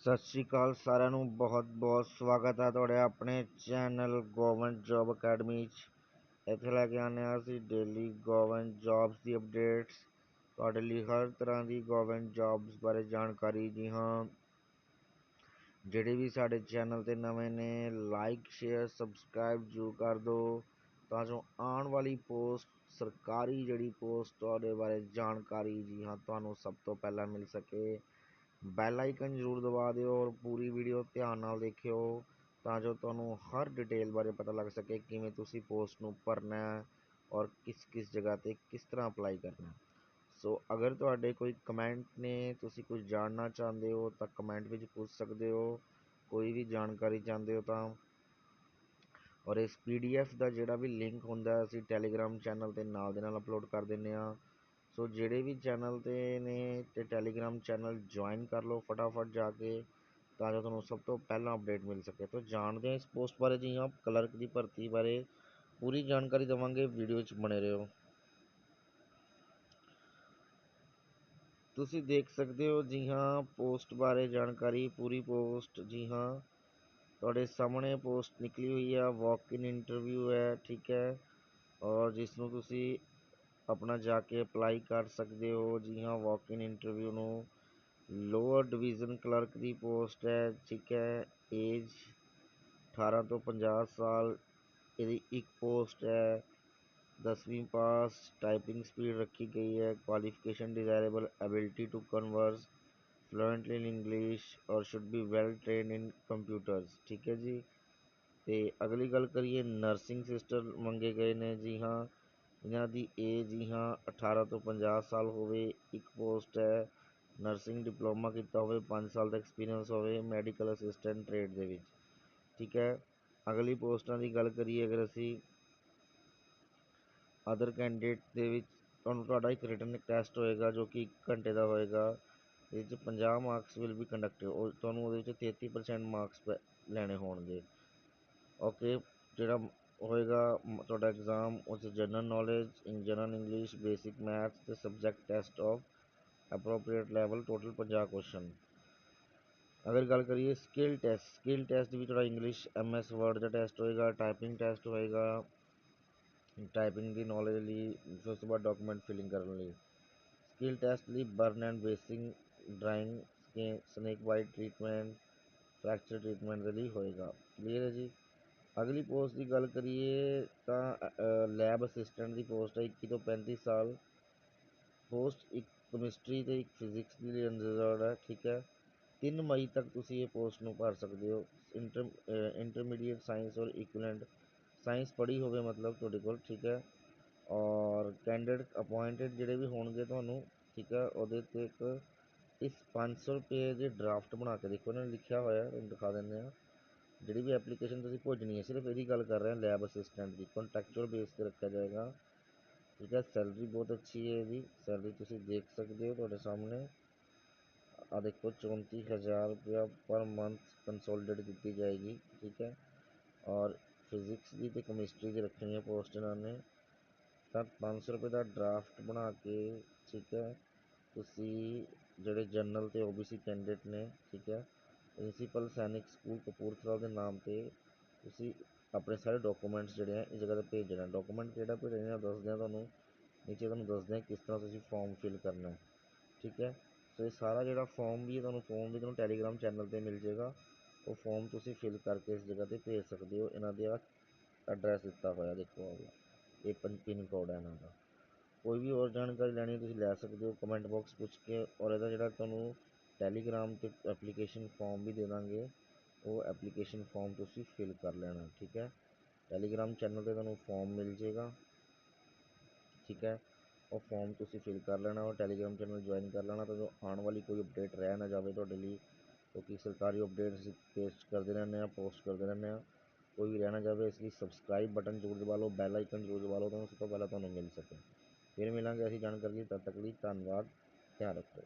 ਸਤਿ ਸ਼੍ਰੀ ਅਕਾਲ ਸਾਰਿਆਂ ਨੂੰ, ਬਹੁਤ ਬਹੁਤ ਸਵਾਗਤ ਹੈ ਤੁਹਾਡੇ ਆਪਣੇ ਚੈਨਲ ਗਵਰਨਮੈਂਟ ਜੌਬ ਅਕੈਡਮੀ 'ਚ। ਇੱਥੇ ਲੈ ਕੇ ਆਉਂਦੇ ਹਾਂ ਅਸੀਂ ਡੇਲੀ ਗਵਰਨਮੈਂਟ ਜੌਬਸ ਦੀ ਅਪਡੇਟਸ ਤੁਹਾਡੇ ਲਈ ਹਰ ਤਰ੍ਹਾਂ ਦੀ ਗਵਰਨਮੈਂਟ ਜੌਬਸ ਬਾਰੇ ਜਾਣਕਾਰੀ ਜੀ ਹਾਂ। ਜਿਹੜੇ ਵੀ ਸਾਡੇ ਚੈਨਲ ਤੇ ਨਵੇਂ ਨੇ ਲਾਈਕ ਸ਼ੇਅਰ ਸਬਸਕ੍ਰਾਈਬ ਜ਼ਰੂਰ ਕਰ ਦਿਓ, ਤਾਂ ਜੋ ਆਉਣ ਵਾਲੀ ਪੋਸਟ, ਸਰਕਾਰੀ ਜਿਹੜੀ ਪੋਸਟ ਉਹਦੇ ਬਾਰੇ ਜਾਣਕਾਰੀ ਜੀ ਹਾਂ, ਤੁਹਾਨੂੰ ਸਭ ਤੋਂ ਪਹਿਲਾਂ ਮਿਲ ਸਕੇ। ਬੈਲ ਆਈਕਨ ਜ਼ਰੂਰ ਦਬਾ ਦਿਓ ਔਰ ਪੂਰੀ ਵੀਡੀਓ ਧਿਆਨ ਨਾਲ ਦੇਖਿਓ ਤਾਂ ਜੋ ਤੁਹਾਨੂੰ ਹਰ ਡਿਟੇਲ ਬਾਰੇ ਪਤਾ ਲੱਗ ਸਕੇ ਕਿਵੇਂ ਤੁਸੀਂ ਪੋਸਟ ਨੂੰ ਭਰਨਾ ਔਰ ਕਿਸ ਕਿਸ ਜਗ੍ਹਾ ਤੇ ਕਿਸ ਤਰ੍ਹਾਂ ਅਪਲਾਈ ਕਰਨਾ ਸੋ ਅਗਰ ਤੁਹਾਡੇ ਕੋਈ ਕਮੈਂਟ ਨੇ, ਤੁਸੀਂ ਕੁਝ ਜਾਣਨਾ ਚਾਹੁੰਦੇ ਹੋ ਤਾਂ ਕਮੈਂਟ ਵਿੱਚ ਪੁੱਛ ਸਕਦੇ ਹੋ। ਕੋਈ ਵੀ ਜਾਣਕਾਰੀ ਚਾਹੁੰਦੇ ਹੋ ਤਾਂ ਔਰ ਇਸ ਪੀ ਡੀ ਪੀਡੀਐਫ ਦਾ ਜਿਹੜਾ ਵੀ ਲਿੰਕ ਹੁੰਦਾ ਅਸੀਂ ਟੈਲੀਗ੍ਰਾਮ ਚੈਨਲ ਤੇ ਨਾਲ ਦੇ ਨਾਲ ਅਪਲੋਡ ਕਰ ਦਿੰਦੇ ਹਾਂ। ਸੋ ਜਿਹੜੇ ਵੀ ਚੈਨਲ ਤੇ ਨੇ ਅਤੇ ਟੈਲੀਗ੍ਰਾਮ ਚੈਨਲ ਜੁਆਇਨ ਕਰ ਲਓ ਫਟਾਫਟ ਜਾ ਕੇ, ਤਾਂ ਜੋ ਤੁਹਾਨੂੰ ਸਭ ਤੋਂ ਪਹਿਲਾਂ ਅਪਡੇਟ ਮਿਲ ਸਕੇ। ਤਾਂ ਜਾਣਦੇ ਹਾਂ ਇਸ ਪੋਸਟ ਬਾਰੇ ਜੀ ਹਾਂ, ਕਲਰਕ ਦੀ ਭਰਤੀ ਬਾਰੇ ਪੂਰੀ ਜਾਣਕਾਰੀ ਦੇਵਾਂਗੇ, ਵੀਡੀਓ 'ਚ ਬਣੇ ਰਹੋ। ਤੁਸੀਂ ਦੇਖ ਸਕਦੇ ਹੋ ਜੀ ਹਾਂ, ਪੋਸਟ ਬਾਰੇ ਜਾਣਕਾਰੀ, ਪੂਰੀ ਪੋਸਟ ਜੀ ਹਾਂ। ਤੁਹਾਡੇ ਸਾਹਮਣੇ ਪੋਸਟ ਨਿਕਲੀ ਹੋਈ ਹੈ ਵਾਕ ਇਨ ਇੰਟਰਵਿਊ ਹੈ, ਠੀਕ ਹੈ। ਔਰ ਜਿਸ ਨੂੰ ਤੁਸੀਂ ਆਪਣਾ ਜਾ ਕੇ ਅਪਲਾਈ ਕਰ ਸਕਦੇ ਹੋ। ਜੀ ਹਾਂ ਵਾਕਿਨ ਇੰਟਰਵਿਊ ਨੂੰ ਲੋਅਰ ਡਿਵੀਜ਼ਨ ਕਲਰਕ ਦੀ ਪੋਸਟ ਹੈ, ਠੀਕ ਹੈ। ਏਜ 18 ਤੋਂ 50 ਸਾਲ, ਇਹਦੀ ਇੱਕ ਪੋਸਟ ਹੈ। ਦਸਵੀਂ ਪਾਸ ਟਾਈਪਿੰਗ ਸਪੀਡ ਰੱਖੀ ਗਈ ਹੈ। Qualification desirable ability to converse fluently in English ਔਰ should be well trained in computers ਠੀਕ ਹੈ ਜੀ। ਅਤੇ ਅਗਲੀ ਗੱਲ ਕਰੀਏ ਨਰਸਿੰਗ ਸਿਸਟਰ ਮੰਗੇ ਗਏ ਨੇ, ਜੀ ਹਾਂ। ਇਹਨਾਂ ਦੀ ਏਜ ਜੀ ਹਾਂ 18 ਤੋਂ 50 ਸਾਲ ਹੋਵੇ, ਇੱਕ ਪੋਸਟ ਹੈ ਨਰਸਿੰਗ ਡਿਪਲੋਮਾ ਕੀਤਾ ਹੋਵੇ, ਪੰਜ ਸਾਲ ਦਾ ਐਕਸਪੀਰੀਅੰਸ ਹੋਵੇ ਮੈਡੀਕਲ ਅਸਿਸਟੈਂਟ ਟਰੇਡ ਦੇ ਵਿੱਚ, ਠੀਕ ਹੈ। ਅਗਲੀ ਪੋਸਟਾਂ ਦੀ ਗੱਲ ਕਰੀਏ ਅਗਰ ਅਸੀਂ ਅਦਰ ਕੈਂਡੀਡੇਟ ਦੇ ਵਿੱਚ ਤੁਹਾਨੂੰ ਤੁਹਾਡਾ ਇੱਕ ਰਿਟਨ ਟੈਸਟ ਹੋਏਗਾ ਜੋ ਕਿ ਇੱਕ ਘੰਟੇ ਦਾ ਹੋਏਗਾ ਇਹ 'ਚ 50 ਮਾਰਕਸ ਵਿਲ ਬੀ ਕੰਡਕਟਿਡ ਉਹ ਤੁਹਾਨੂੰ ਉਹਦੇ ਵਿੱਚ 33% ਮਾਰਕਸ ਪੈ ਲੈਣੇ ਹੋਣਗੇ ਓਕੇ ਜਿਹੜਾ ਹੋਏਗਾ ਤੁਹਾਡਾ ਐਗਜ਼ਾਮ ਉਸ general knowledge in general English basic math ਤੇ subject test of appropriate level total 50 question ਅਗਰ ਗੱਲ ਕਰੀਏ ਸਕਿੱਲ ਟੈਸਟ ਸਕਿੱਲ ਟੈਸਟ ਵੀ ਤੁਹਾਡਾ ਇੰਗਲਿਸ਼ ਐਮ ਐਸ ਵਰਡ ਦਾ ਟੈਸਟ ਹੋਏਗਾ ਟਾਈਪਿੰਗ ਟੈਸਟ ਹੋਏਗਾ ਟਾਈਪਿੰਗ ਦੀ ਨੌਲੇਜ ਲਈ ਉਸ ਤੋਂ ਬਾਅਦ ਡਾਕੂਮੈਂਟ ਫਿਲਿੰਗ ਕਰਨ ਲਈ ਸਕਿੱਲ ਟੈਸਟ ਲਈ burn and basing drawing snake bite treatment fracture treatment ਦੇ ਲਈ ਹੋਏਗਾ ਕਲੀਅਰ ਹੈ ਜੀ ਅਗਲੀ ਪੋਸਟ ਦੀ ਗੱਲ ਕਰੀਏ ਤਾਂ ਲੈਬ ਅਸਿਸਟੈਂਟ ਦੀ ਪੋਸਟ ਹੈ 21 ਤੋਂ 35 ਸਾਲ। ਪੋਸਟ ਇੱਕ ਕਮਿਸਟਰੀ ਅਤੇ ਇੱਕ ਫਿਜ਼ਿਕਸ ਦੀ ਲਈ ਰਿਜ਼ਰਵਡ ਹੈ, ਠੀਕ ਹੈ। ਤਿੰਨ ਮਈ ਤੱਕ ਤੁਸੀਂ ਇਹ ਪੋਸਟ ਨੂੰ ਭਰ ਸਕਦੇ ਹੋ। ਇੰਟਰ ਇੰਟਰਮੀਡੀਏਟ ਸਾਇੰਸ ਔਰ ਇਕੁਇਲੈਂਟ ਸਾਇੰਸ ਪੜ੍ਹੀ ਹੋਵੇ ਮਤਲਬ ਤੁਹਾਡੇ ਕੋਲ, ਠੀਕ ਹੈ। ਔਰ ਕੈਂਡੀਡੇਟ ਅਪਾਇੰਟਡ ਜਿਹੜੇ ਵੀ ਹੋਣਗੇ ਤੁਹਾਨੂੰ, ਠੀਕ ਹੈ, ਉਹਦੇ ਤੇ ਇੱਕ ਇਸ ਪੰਜ ਸੌ ਰੁਪਏ ਦੇ ਡਰਾਫਟ ਬਣਾ ਕੇ ਦੇਖੋ, ਇਹਨਾਂ ਨੇ ਲਿਖਿਆ ਹੋਇਆ ਤੁਹਾਨੂੰ ਦਿਖਾ ਦਿੰਦੇ ਹਾਂ। ਜਿਹੜੀ ਵੀ ਐਪਲੀਕੇਸ਼ਨ ਤੁਸੀਂ ਭੇਜਣੀ ਹੈ, ਸਿਰਫ ਇਹਦੀ ਗੱਲ ਕਰ ਰਹੇ ਲੈਬ ਅਸਿਸਟੈਂਟ ਦੀ ਕੋਂਟੈਕਚੁਅਲ ਬੇਸ ਤੇ ਰੱਖਿਆ ਜਾਏਗਾ। ਠੀਕ ਹੈ ਸੈਲਰੀ ਬਹੁਤ ਅੱਛੀ ਹੈ ਇਹਦੀ। ਸੈਲਰੀ ਤੁਸੀਂ ਦੇਖ ਸਕਦੇ ਹੋ ਤੁਹਾਡੇ ਸਾਹਮਣੇ। ਆ ਦੇਖੋ, ਚੌਂਤੀ ਹਜ਼ਾਰ ਰੁਪਇਆ ਪਰ ਮੰਥ ਕੰਸੋਲੀਡੇਟ ਕੀਤੀ ਜਾਏਗੀ। ਠੀਕ ਹੈ, ਔਰ ਫਿਜ਼ਿਕਸ ਦੀ ਅਤੇ ਕੈਮਿਸਟਰੀ ਦੀ ਰੱਖਣੀ ਹੈ ਪੋਸਟ ਇਹਨਾਂ ਨੇ। ਤਾਂ ਪੰਜ ਸੌ ਰੁਪਏ ਦਾ ਡਰਾਫਟ ਬਣਾ ਕੇ, ਠੀਕ ਹੈ, ਤੁਸੀਂ ਜਿਹੜੇ ਜਨਰਲ ਅਤੇ ਓ ਬੀ ਸੀ ਕੈਂਡੀਡੇਟ ਨੇ, ਠੀਕ ਹੈ ਪ੍ਰਿੰਸੀਪਲ ਸੈਨਿਕ ਸਕੂਲ ਕਪੂਰਥਲਾ ਦੇ ਨਾਮ ਤੇ ਤੁਸੀਂ ਆਪਣੇ ਸਾਰੇ ਡਾਕੂਮੈਂਟਸ ਜਿਹੜੇ ਹੈ ਇਸ ਜਗ੍ਹਾ ਤੇ ਭੇਜ ਦੇਣਾ। ਡਾਕੂਮੈਂਟ ਕਿਹੜਾ ਭੇਜਣਾ ਦੱਸਦੇ ਹਾਂ ਤੁਹਾਨੂੰ, ਨੀਚੇ ਤੁਹਾਨੂੰ ਦੱਸਦੇ ਹਾਂ ਕਿਸ ਤਰ੍ਹਾਂ ਤੁਸੀਂ ਫਾਰਮ ਫਿਲ ਕਰਨਾ ਠੀਕ ਹੈ? ਸੋ ਇਹ ਸਾਰਾ ਜਿਹੜਾ ਫਾਰਮ ਵੀ ਤੁਹਾਨੂੰ ਫਾਰਮ ਵੀ ਤੁਹਾਨੂੰ ਟੈਲੀਗ੍ਰਾਮ ਚੈਨਲ ਤੇ ਮਿਲ ਜਾਏਗਾ। ਉਹ ਫੋਰਮ ਤੁਸੀਂ ਫਿਲ ਕਰਕੇ ਇਸ ਜਗ੍ਹਾ ਤੇ ਭੇਜ ਸਕਦੇ ਹੋ। ਇਹਨਾਂ ਦੇ ਐਡਰੈਸ ਦਿੱਤਾ ਹੋਇਆ, ਦੇਖੋ ਇਹ ਪਿੰਨ ਕੋਡ ਹੈ ਇਹਨਾਂ ਦਾ। ਕੋਈ ਵੀ ਹੋਰ ਜਾਣਕਾਰੀ ਲੈਣੀ ਤੁਸੀਂ ਲੈ ਸਕਦੇ ਹੋ। ਕਮੈਂਟ ਬਾਕਸ ਪੁੱਛ ਕੇ ਔਰ ਇਹਦਾ ਜਿਹੜਾ ਤੁਹਾਨੂੰ ਟੈਲੀਗ੍ਰਾਮ ਤੇ ਐਪਲੀਕੇਸ਼ਨ ਫਾਰਮ ਵੀ ਦੇ ਦਾਂਗੇ ਉਹ ਐਪਲੀਕੇਸ਼ਨ ਫਾਰਮ ਤੁਸੀਂ ਫਿਲ ਕਰ ਲੈਣਾ ਠੀਕ ਹੈ ਟੈਲੀਗ੍ਰਾਮ ਚੈਨਲ ਤੇ ਤੁਹਾਨੂੰ ਫਾਰਮ ਮਿਲ ਜੇਗਾ ਠੀਕ ਹੈ ਉਹ ਫਾਰਮ ਤੁਸੀਂ ਫਿਲ ਕਰ ਲੈਣਾ ਔਰ ਟੈਲੀਗ੍ਰਾਮ ਚੈਨਲ ਜੁਆਇਨ ਕਰ ਲੈਣਾ ਤਾਂ ਜੋ ਆਉਣ ਵਾਲੀ ਕੋਈ ਅਪਡੇਟ ਰਹਿ ਨਾ ਜਾਵੇ ਤੁਹਾਡੇ ਲਈ ਕਿਉਂਕਿ ਸਰਕਾਰੀ ਅਪਡੇਟਸ ਪੇਸਟ ਕਰਦੇ ਰਹਿੰਦੇ ਆ ਪੋਸਟ ਕਰਦੇ ਰਹਿੰਦੇ ਆ ਕੋਈ ਵੀ ਰਹਿਣਾ ਜਾਵੇ ਇਸ ਲਈ ਸਬਸਕ੍ਰਾਈਬ ਬਟਨ ਜ਼ਰੂਰ ਦਬਾ ਲਓ ਬੈਲ ਆਈਕਨ ਜ਼ਰੂਰ ਦਬਾ ਲਓ ਤਾਂ ਉਸ ਤੋਂ ਪਹਿਲਾਂ ਤੁਹਾਨੂੰ ਮਿਲ ਸਕੇ ਫਿਰ ਮਿਲਾਂਗੇ ਅਸੀਂ ਜਾਣਕਾਰੀ ਤਦ ਤੱਕ ਲਈ ਧੰਨਵਾਦ ਧਿਆਨ ਰੱਖੋ